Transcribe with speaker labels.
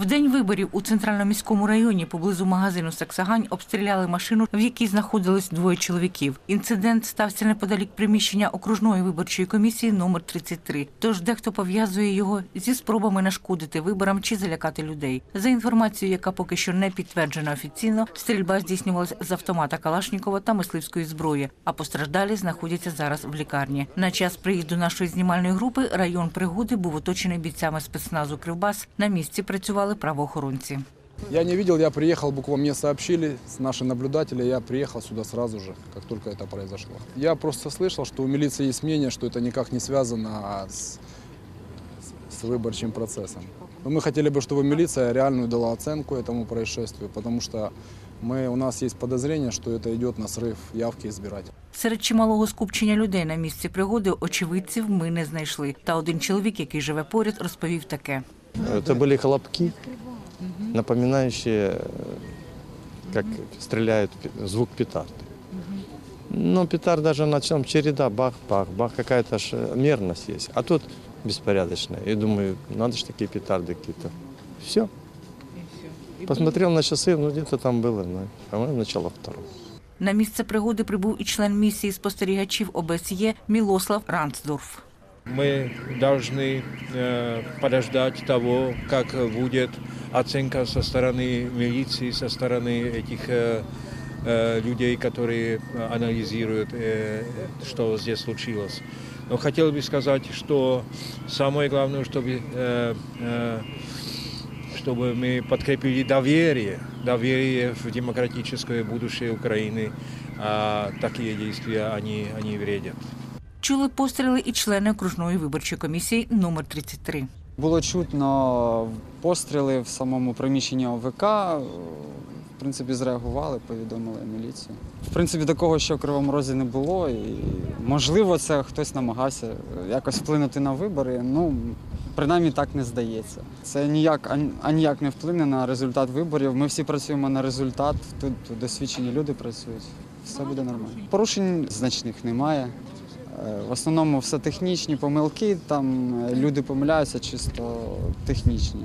Speaker 1: В день виборів у центральному міському районі поблизу магазину Саксагань обстріляли машину, в якій знаходились двоє чоловіків. Інцидент стався неподалік приміщення окружної виборчої комісії номер 33. Тож дехто пов'язує його зі спробами нашкодити виборам чи залякати людей. За інформацією, яка поки що не підтверджена офіційно, стрільба здійснювалася з автомата Калашнікова та мисливської зброї. А постраждалі знаходяться зараз в лікарні. На час приїзду нашої знімальної групи район пригоди був оточений бійцями спецназу Кривбас. На місці працювали правоохоронці.
Speaker 2: Я не видел, я приехал, буквально мне сообщили, с наши наблюдатели, я приехал сюда сразу же, как только это произошло. Я просто слышал, что у милиции есть мнение, что это никак не связано с, с выборчим процессом. Но мы хотели бы, чтобы милиция реальную дала оценку этому происшествию, потому что мы, у нас есть подозрение, что это идет на срыв явки избирателей.
Speaker 1: Серед чималого скупчення людей на місці пригоди очевидців ми не знайшли. Та один чоловік, який живе поряд, розповів таке.
Speaker 3: Это были хлопки, напоминающие, э, как стреляют пи- звук петарды. Ну, петард даже на чем? Череда, бах-бах, бах, какая-то ж э, мерность есть. А тут беспорядочная. И думаю, надо же такие петарды какие-то. Все. Посмотрел на часы, ну где-то там было, ну, по-моему, начало второго.
Speaker 1: На місце пригоди прибув і член місії спостерігачів ОБСЄ Мілослав Рансдорф.
Speaker 4: Мы должны э, подождать того, как будет оценка со стороны милиции, со стороны этих э, э, людей, которые анализируют, что здесь случилось. Но хотел бы сказать, что самое главное, чтобы, чтобы мы подкрепили доверие, доверие в демократическое будущее Украины. А такие действия, они, они вредят.
Speaker 1: Чули постріли і члени окружної виборчої комісії номер 33.
Speaker 5: Було чутно постріли в самому приміщенні ОВК. В принципі, зреагували, повідомили міліцію. В принципі, такого ще в Кривому Розі не було, і можливо, це хтось намагався якось вплинути на вибори. Ну, принаймні так не здається. Це ніяк аніяк не вплине на результат виборів. Ми всі працюємо на результат. Тут досвідчені люди працюють. Все буде нормально. Порушень значних немає. В основному все технічні помилки, там е, люди помиляються чисто технічні.